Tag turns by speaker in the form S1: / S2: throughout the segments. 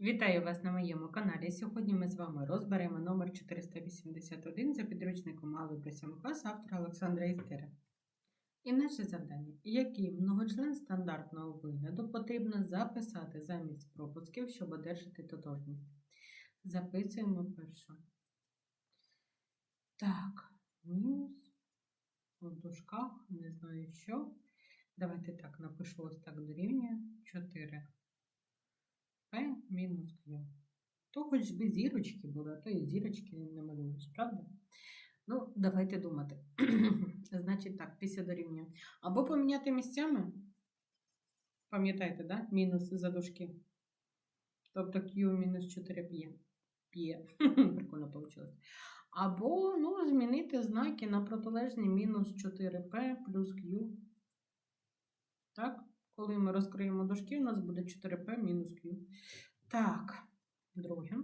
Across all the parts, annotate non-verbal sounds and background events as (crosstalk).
S1: Вітаю вас на моєму каналі. Сьогодні ми з вами розберемо номер 481 за підручником плюс 7 клас автора Олександра Істера. І наше завдання. Який многочлен стандартного вигляду потрібно записати замість пропусків, щоб одержати тотожність? Записуємо першу. Так, мінус у дужках, не знаю що. Давайте так напишу ось так дорівнює 4. Мінус Q. То хоч би зірочки були, а то і зірочки не малюєш, правда? Ну, давайте думати. (clears throat) Значить так, після дорівнює. Або поміняти місцями. Пам'ятаєте, да? Мінус за дужки. Тобто Q мінус 4 п'є. П'є. (laughs) Прикольно вийшло. Або ну, змінити знаки на протилежні мінус 4P плюс Q. Так? Коли ми розкриємо дужки, у нас буде 4P мінус Q. Так, друге.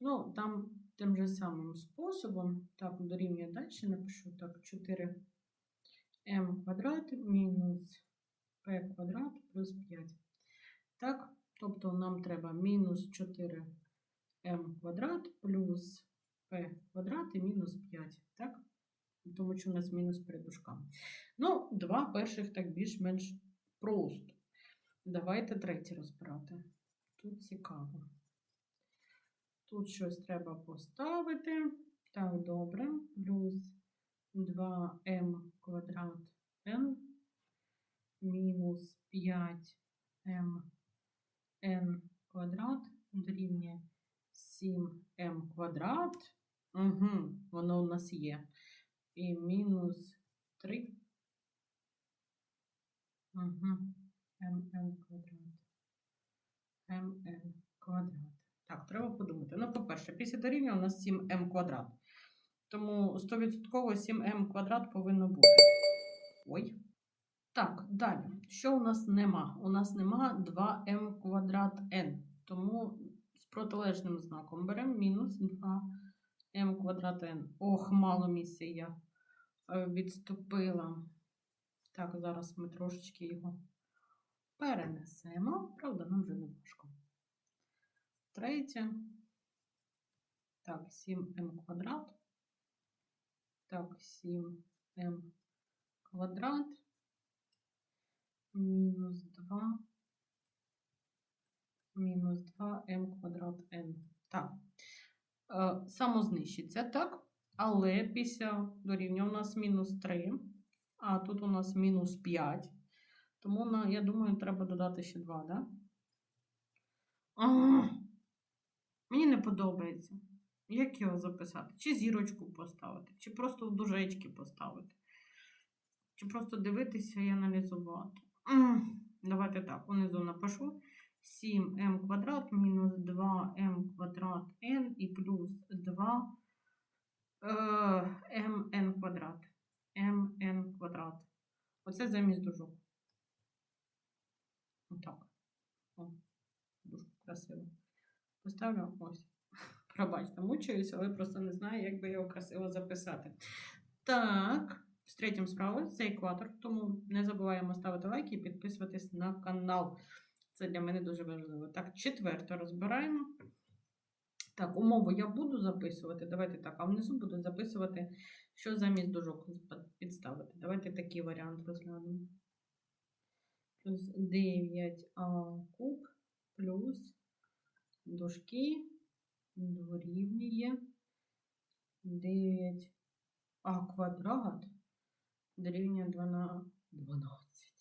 S1: Ну, там тим же самим способом, так, дорівнює далі, напишу так, 4m квадрат мінус p квадрат плюс 5. Так, тобто нам треба мінус 4m квадрат плюс p квадрат і мінус 5. Так? Тому що у нас мінус перед дужками. Ну, два перших так більш-менш просто. Давайте третє розбирати. Тут цікаво. Тут щось треба поставити. Так, добре. Плюс 2m квадрат n мінус 5m n квадрат дорівнює 7m квадрат. Угу, воно у нас є. І мінус 3 Угу. МН квадрат. МН квадрат. Так, треба подумати. Ну, по-перше, після дорівнює у нас 7М квадрат. Тому 100% 7М квадрат повинно бути. Ой. Так, далі. Що у нас нема? У нас нема 2М квадрат N. Тому з протилежним знаком беремо мінус 2М квадрат N. Ох, мало місця я е, відступила. Так, зараз ми трошечки його перенесемо. Правда, нам вже не важко. Третє. Так, 7m квадрат. Так, 7m квадрат. Мінус 2. Мінус 2m квадрат n. Так. Е, Самознищиться, так? Але після дорівнює у нас мінус 3. А тут у нас мінус 5. Тому, на, я думаю, треба додати ще 2, да? А, мені не подобається. Як його записати? Чи зірочку поставити, чи просто в дужечки поставити, чи просто дивитися і аналізувати. Давайте так, унизу напишу. 7m квадрат мінус 2m квадрат n і плюс 2 е, mn квадрат mn квадрат. Оце замість дужок. Красиво. Поставлю ось. (laughs) Пробачте, мучаюся, але просто не знаю, як би його красиво записати. Так, з третім справою це екватор, тому не забуваємо ставити лайки і підписуватись на канал. Це для мене дуже важливо. Так, четверте розбираємо. Так, умову я буду записувати. Давайте так, а внизу буду записувати, що замість дужок підставити. Давайте такий варіант розглянемо. Плюс 9а куб плюс дужки дорівнює 9а квадрат дорівнює 12.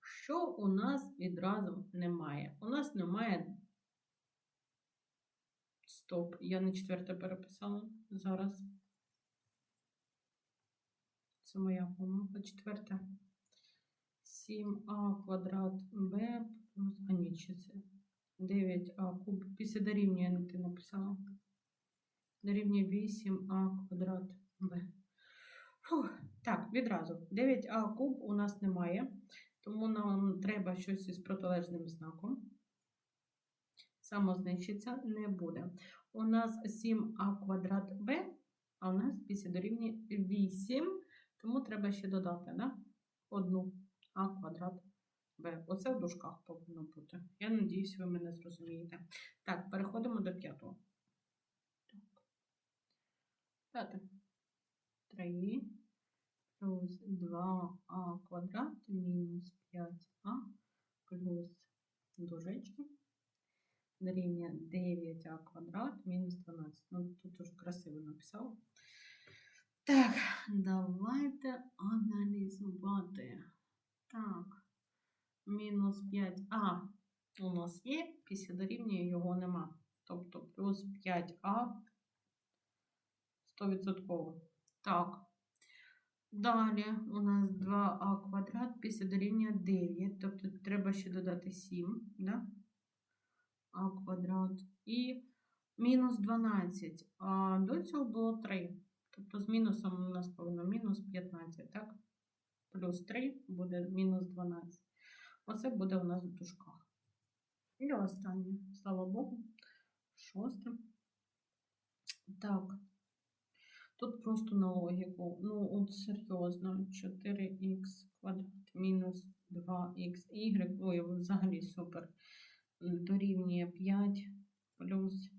S1: Що у нас відразу немає? У нас немає Стоп, я не четверте переписала зараз. Це моя помилка. Четверте. 7а квадрат b плюс. А ні, чи це 9а куб. Після дорівнює ти написала. Дорівнює 8а квадрат b. Фух. Так, відразу. 9а куб у нас немає, тому нам треба щось із протилежним знаком самознищиться не буде. У нас 7а квадрат b, а у нас після дорівнює 8, тому треба ще додати да? одну а квадрат Б. Оце в дужках повинно бути. Я надіюсь, ви мене зрозумієте. Так, переходимо до п'ятого. Так. П'яте. 3 плюс 2а квадрат мінус 5а плюс дужечки дорівнює 9а квадрат мінус 12. Ну, тут уже красиво написав. Так, давайте аналізувати. Так, мінус 5а у нас є, після дорівнює його нема. Тобто плюс 5а 100%. Так. Далі у нас 2а квадрат після дорівнює 9. Тобто треба ще додати 7, да? а квадрат. І мінус 12. А до цього було 3. Тобто з мінусом у нас повинно мінус 15, так? Плюс 3 буде мінус 12. Оце буде у нас в дужках. І останнє, слава Богу, шосте. Так. Тут просто на логіку. Ну, от серйозно, 4х квадрат мінус 2х, ой, взагалі супер. Дорівнює 5 плюс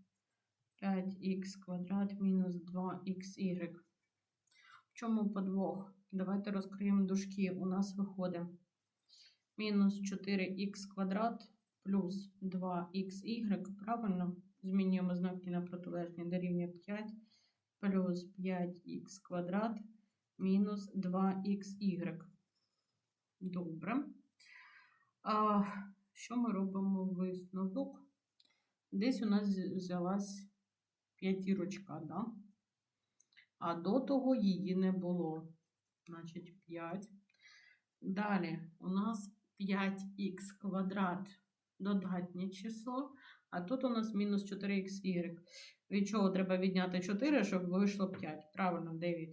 S1: 5х квадрат мінус 2xy. В чому подвох? Давайте розкриємо дужки. У нас виходить мінус 4х квадрат плюс 2xy. Правильно? Змінюємо знаки на протилежні. Дорівнює 5 плюс 5х квадрат мінус 2xy. Добре. А, що ми робимо висновок? Десь у нас взялась п'ятірочка, да? а до того її не було. Значить, 5. Далі у нас 5х квадрат додатнє число, а тут у нас мінус 4xy. Від чого треба відняти 4, щоб вийшло 5. Правильно, 9.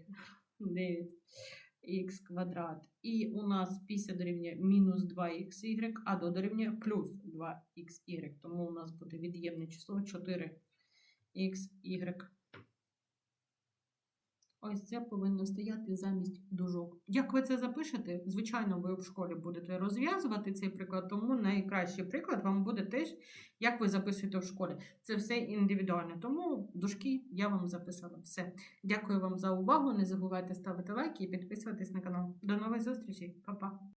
S1: 9х квадрат. І у нас після дорівнює мінус 2xy, а до дорівнює плюс 2xy. Тому у нас буде від'ємне число 4xy. Ось це повинно стояти замість дужок. Як ви це запишете? Звичайно, ви в школі будете розв'язувати цей приклад, тому найкращий приклад вам буде теж, як ви записуєте в школі. Це все індивідуально. Тому дужки я вам записала. Все. Дякую вам за увагу. Не забувайте ставити лайки і підписуватись на канал. До нових зустрічей. Па-па!